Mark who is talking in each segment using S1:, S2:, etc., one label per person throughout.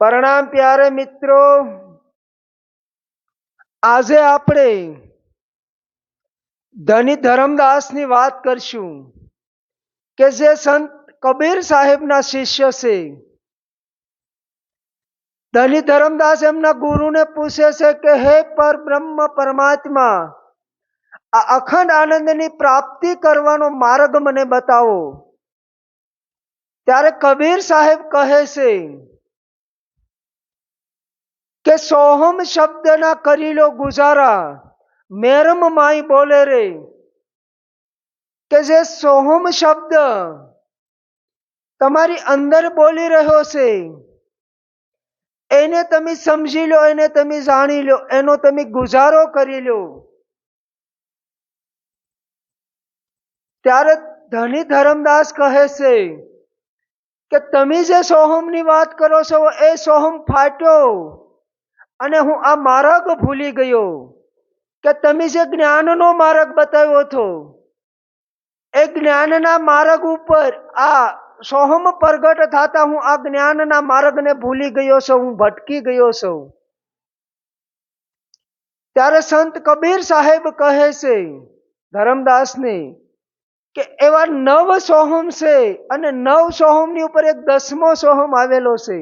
S1: પ્રણામ પ્યારે મિત્રો. આજે આપણે ધની ધરમદાસની વાત કરશું કે જે સંત કબીર સાહેબના શિષ્ય છે. ધની ધરમદાસ એમના ગુરુને પૂછે છે કે, હે પર બ્રહ્મ પરમાત્મા, આ અખંડ આનંદની પ્રાપ્તિ કરવાનો માર્ગ મને બતાવો. ત્યારે કબીર સાહેબ કહે છે કે સોહમ શબ્દના કરી લો ગુજારા, મેરમ માઈ બોલે રે. કે જે સોહમ શબ્દ તમારી અંદર બોલી રહ્યો છે, એને તમે સમજી લો, એને તમે જાણી લો, એનો તમે ગુજારો કરી લો. ત્યારે ધની ધરમદાસ કહે છે કે તમે જે સોહમની વાત કરો છો, એ સોહમ ફાટ્યો. અને હું આ માર્ગ ભૂલી ગયો કે તમે જે જ્ઞાનનો માર્ગ બતાવ્યો હતો, એ જ્ઞાનના માર્ગ ઉપર આ સોહમ પ્રગટ થતા હું આ જ્ઞાનના માર્ગને ભૂલી ગયો છું, હું ભટકી ગયો છું. ત્યારે સંત કબીર સાહેબ કહે છે, ધરમદાસને, કે એવા નવ સોહમ છે અને નવ સોહમની ઉપર એક દસમો સોહમ આવેલો છે.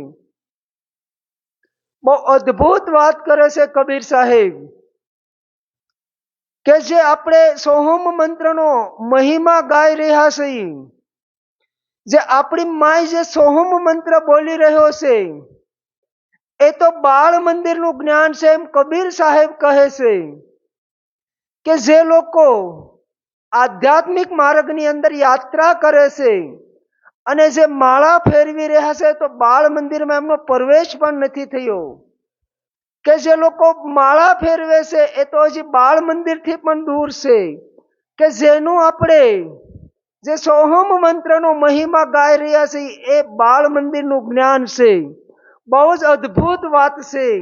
S1: બહુ અદ્ભુત વાત કરે છે કબીર સાહેબ કે જે આપણે સોહમ મંત્રનો મહિમા ગાઈ રહ્યા છીએ. જે આપણી માય જે સોહમ મંત્ર બોલી રહ્યો છે, એ તો બાળ મંદિરનું જ્ઞાન છે એમ કબીર સાહેબ કહે છે કે જે લોકો આધ્યાત્મિક માર્ગની અંદર યાત્રા કરે છે અને જે માળા ફેરવી રહ્યા છે તો બાળ મંદિરમાં એમનો પ્રવેશ પણ નથી થયો. કે જે લોકો માળા ફેરવે છે એ તો હજી બાળ મંદિરથી પણ દૂર છે. કે જેનું આપણે જે સોહમ મંત્રનો મહિમા ગાઈ રહ્યા છે એ બાળ મંદિરનું જ્ઞાન છે. બહુ જ અદ્ભુત વાત છે.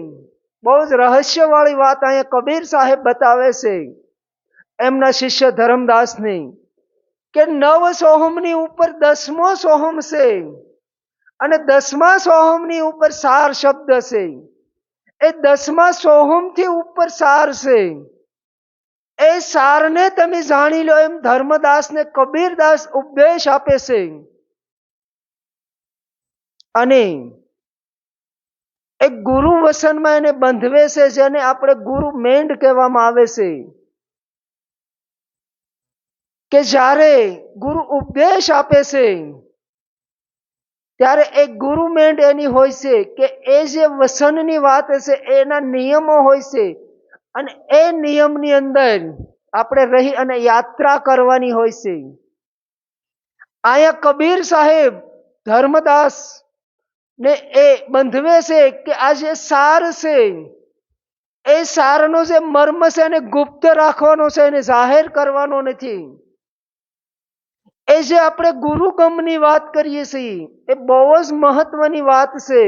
S1: બહુ જ રહસ્યવાળી વાત અહીંયા કબીર સાહેબ બતાવે છે. એમના શિષ્ય ધરમદાસને. કે નવ સોહમની ઉપર દસમો સોહમ છે અને દસમા સોહમની ઉપર સાર શબ્દ છે. એ દસમા સોહમથી ઉપર સાર છે. એ સારને તમે જાણી લો એમ ધર્મદાસને કબીરદાસ ઉપદેશ આપે છે. અને એક ગુરુ વસનમાં એને બંધવે છે જેને આપણે ગુરુ મેંડ કહેવામાં આવે છે. કે જ્યારે ગુરુ ઉપદેશ આપે છે, ત્યારે એક ગુરુ મેંડ એની હોય છે કે એ જે વસનની વાત હશે એના નિયમો હોય છે. અને એ નિયમની અંદર આપણે રહી અને યાત્રા કરવાની હોય છે. અહીંયા કબીર સાહેબ ધર્મદાસ ને એ બંધવે છે કે આ જે સાર છે, એ સારનો જે મર્મ છે એને ગુપ્ત રાખવાનો છે, એને જાહેર કરવાનો નથી. એ જે આપણે ગુરુગમની વાત કરીએ છીએ, એ બહુ જ મહત્વની વાત છે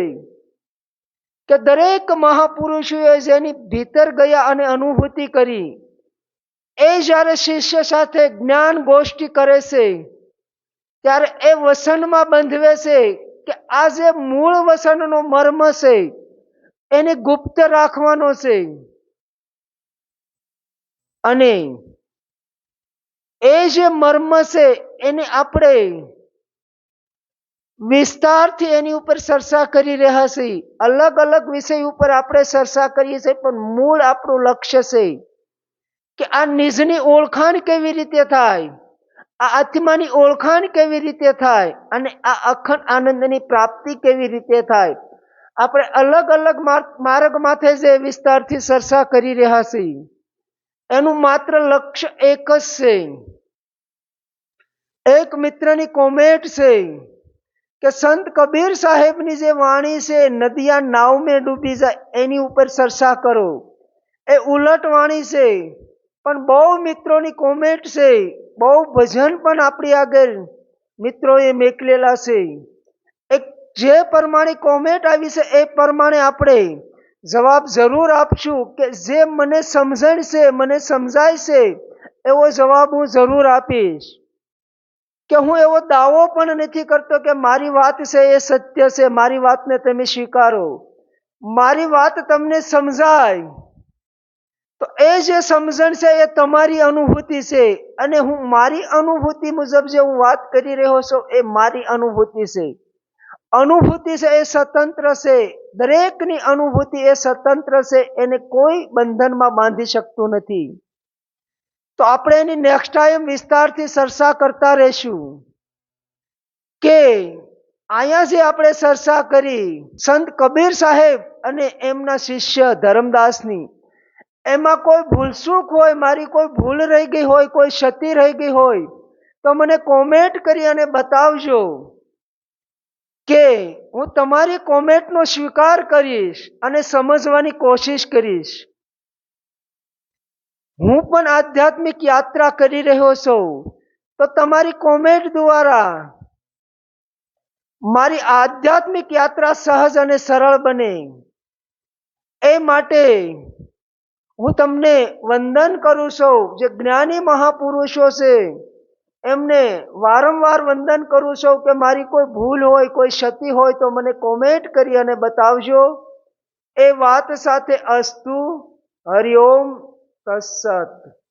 S1: કે દરેક મહાપુરુષોએ જેની ભીતર ગયા અને અનુભૂતિ કરી, એ જ્યારે શિષ્ય સાથે જ્ઞાન ગોષ્ઠી કરે છે, ત્યારે એ વસનમાં બંધવે છે કે આ જે મૂળ વસનનો મર્મ છે, એને ગુપ્ત રાખવાનો છે. અને એ જે મર્મ છે એને આપણે વિસ્તારથી એની ઉપર ચર્ચા કરી રહ્યા છીએ. અલગ અલગ વિષય ઉપર આપણે ચર્ચા કરીએ છીએ, પણ મૂળ આપણું લક્ષ્ય છે કે આ નિજની ઓળખાણ કેવી રીતે થાય, આ આત્માની ઓળખાણ કેવી રીતે થાય, અને આ અખંડ આનંદની પ્રાપ્તિ કેવી રીતે થાય. આપણે અલગ અલગ માર્ગ માથે જે વિસ્તારથી ચર્ચા કરી રહ્યા છીએ, એનું માત્ર લક્ષ્ય એક જ છે. એક મિત્રની કોમેન્ટ છે કે સંત કબીર સાહેબની જે વાણી છે, નદિયા નાવ મેં ડૂબી જાય, એની ઉપર ચર્ચા કરો. એ ઉલટ વાણી છે, પણ બહુ મિત્રોની કોમેન્ટ છે, બહુ ભજન પણ આપણી આગળ મિત્રોએ મેકલેલા છે. એક જે પ્રમાણે કોમેન્ટ આવી છે, એ પ્રમાણે આપણે જવાબ જરૂર આપશું કે જે મને સમજણ છે, મને સમજાય છે, એવો જવાબ હું જરૂર આપીશ. કે હું એવો દાવો પણ નથી કરતો કે મારી વાત છે એ સત્ય છે, મારી વાતને તમે સ્વીકારો. મારી વાત તમને સમજાય. તો એ જે સમજણ છે એ તમારી અનુભૂતિ છે અને હું મારી અનુભૂતિ મુજબ જે હું વાત કરી રહ્યો છું એ મારી અનુભૂતિ છે. અનુભૂતિ છે એ સ્વતંત્ર છે. દરેકની અનુભૂતિ એ સ્વતંત્ર છે, એને કોઈ બંધનમાં બાંધી શકતું નથી. તો આપણે એની નેક્સ્ટ ટાઈમ વિસ્તારથી ચર્ચા કરતા રહીશું. કે અહીંયા જે આપણે ચર્ચા કરી, સંત કબીર સાહેબ અને એમના શિષ્ય ધરમદાસની, એમાં કોઈ ભૂલચૂક હોય, મારી કોઈ ભૂલ રહી ગઈ હોય, કોઈ ક્ષતિ રહી ગઈ હોય, તો મને કોમેન્ટ કરી અને બતાવજો કે હું તમારી કોમેન્ટનો સ્વીકાર કરીશ અને સમજવાની કોશિશ કરીશ. હું પણ આધ્યાત્મિક યાત્રા કરી રહ્યો છું. તો તમારી કોમેન્ટ દ્વારા મારી આધ્યાત્મિક યાત્રા સહજ અને સરળ બને. એ માટે હું તમને વંદન કરું છું. જે જ્ઞાની મહાપુરુષો છે, એમને વારંવાર વંદન કરું છું કે મારી કોઈ ભૂલ હોય, કોઈ ક્ષતિ હોય તો મને કોમેન્ટ કરી અને બતાવજો. એ વાત સાથે અસ્તુ. હરિઓમ تسط